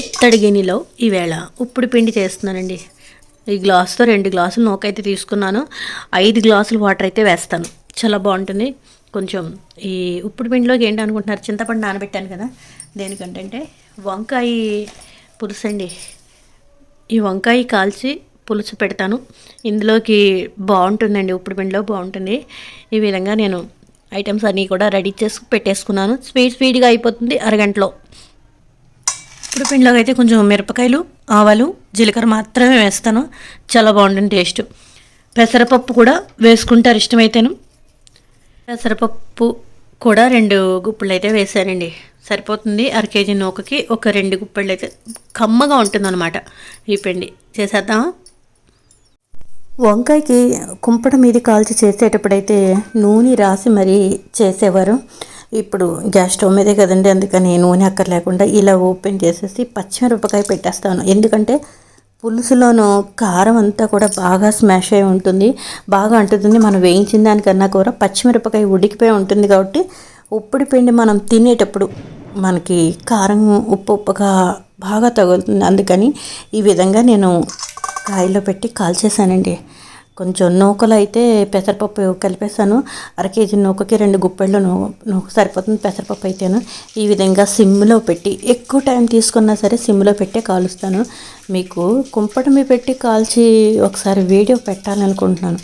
ఇత్తడి గిన్నెలో ఈవేళ ఉప్పుడు పిండి చేస్తున్నానండి. ఈ గ్లాస్తో రెండు గ్లాసులు నూకైతే తీసుకున్నాను. ఐదు గ్లాసులు వాటర్ అయితే వేస్తాను. చాలా బాగుంటుంది. కొంచెం ఈ ఉప్పుడు పిండిలోకి ఏంటి అనుకుంటున్నారు? చింతపండు నానబెట్టాను కదా. దేనికంటే వంకాయ పులుసు అండి. ఈ వంకాయ కాల్చి పులుసు పెడతాను. ఇందులోకి బాగుంటుందండి ఉప్పుడు పిండిలో బాగుంటుంది. ఈ విధంగా నేను ఐటమ్స్ అన్నీ కూడా రెడీ చేసి పెట్టేసుకున్నాను. స్వీట్ స్వీట్గా అయిపోతుంది అరగంటలో. ఇప్పుడు పిండిలోకి అయితే కొంచెం మిరపకాయలు ఆవాలు జీలకర్ర మాత్రమే వేస్తాను. చాలా బాగుంటుంది టేస్ట్. పెసరపప్పు కూడా వేసుకుంటారు ఇష్టమైతేను. పెసరపప్పు కూడా రెండు గుప్పలు అయితే వేసానండి. సరిపోతుంది. అర కేజీ నూకకి ఒక రెండు గుప్పళ్ళు అయితే కమ్మగా ఉంటుందన్నమాట ఈ పిండి. చేసేద్దామా? వంకాయకి కుంపడం మీద కాల్చి చేసేటప్పుడైతే నూనె రాసి మరీ చేసేవారు. ఇప్పుడు గ్యాస్ స్టవ్ మీదే కదండి అందుకని నూనె అక్కర్ లేకుండా ఇలా ఓపెన్ చేసేసి పచ్చిమిరపకాయ పెట్టేస్తాను. ఎందుకంటే పులుసులోనూ కారం అంతా కూడా బాగా స్మాష్ అయి ఉంటుంది. బాగా అంటుతుంది మనం వేయించిన దానికన్నా కూడా పచ్చిమిరపకాయ ఉడికిపోయి ఉంటుంది కాబట్టి ఉప్పుడు పిండి మనం తినేటప్పుడు మనకి కారం ఉప్పు ఉప్పుగా బాగా తగులుతుంది. అందుకని ఈ విధంగా నేను కాయలో పెట్టి కాల్చేసానండి కొంచెం నూకలు అయితే పెసరపప్పు కలిపేసాను అర కేజీ నూకకి రెండు గుప్పెళ్ళు నూ నూక సరిపోతుంది పెసరపప్పు అయితేను. ఈ విధంగా సిమ్లో పెట్టి ఎక్కువ టైం తీసుకున్నా సరే సిమ్లో పెట్టే కాలుస్తాను. మీకు కుంపటమి పెట్టి కాల్చి ఒకసారి వీడియో పెట్టాలనుకుంటున్నాను.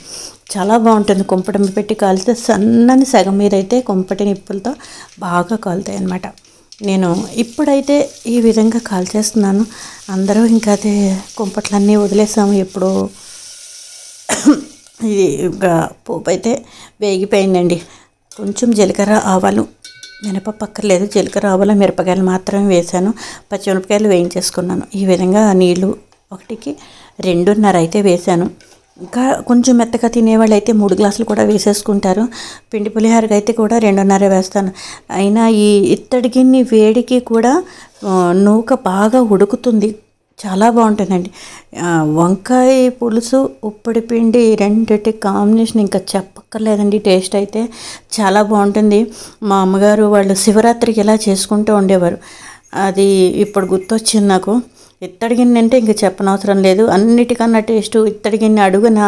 చాలా బాగుంటుంది కుంపటమి పెట్టి కాల్చితే సన్నని సగం మీద అయితే కుంపటి నిప్పులతో బాగా కాలుతాయి అన్నమాట. నేను ఇప్పుడైతే ఈ విధంగా కాల్చేస్తున్నాను. అందరూ ఇంకా అదే కుంపట్లన్నీ వదిలేసాము ఎప్పుడో ఇది ఇంకా పోపు అయితే వేగిపోయిందండి. కొంచెం జీలకర్ర ఆవాలు మినపప్పు అక్కర్లేదు జీలకర్ర ఆవాలు మిరపకాయలు మాత్రమే వేసాను. పచ్చిమిరపకాయలు వేయించేసుకున్నాను. ఈ విధంగా నీళ్ళు ఒకటికి రెండున్నర అయితే వేసాను. ఇంకా కొంచెం మెత్తగా తినేవాళ్ళు అయితే మూడు గ్లాసులు కూడా వేసేసుకుంటారు. పిండి పులిహోరకి అయితే కూడా రెండున్నర వేస్తాను. అయినా ఈ ఇత్తడి గిన్నె వేడికి కూడా నూక బాగా ఉడుకుతుంది. చాలా బాగుంటుందండి. వంకాయ పులుసు ఉప్పడి పిండి రెండిటి కాంబినేషన్ ఇంకా చెప్పక్కర్లేదండి. టేస్ట్ అయితే చాలా బాగుంటుంది. మా అమ్మగారు వాళ్ళు శివరాత్రికి ఇలా చేసుకుంటూ ఉండేవారు. అది ఇప్పుడు గుర్తొచ్చింది నాకు. ఇత్తడి గిన్నె అంటే ఇంక చెప్పనవసరం లేదు. అన్నిటికన్నా టేస్ట్ ఇత్తడి గిన్నె అడుగున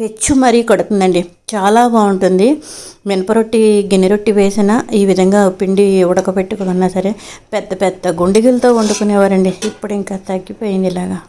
పెచ్చు మరీ కొడుతుందండి. చాలా బాగుంటుంది. మినప రొట్టి గిన్నె రొట్టి వేసిన ఈ విధంగా పిండి ఉడకబెట్టుకున్నా సరే పెద్ద పెద్ద గుండిగలతో వండుకునేవారండి. ఇప్పుడు ఇంకా తగ్గిపోయింది ఇలాగా.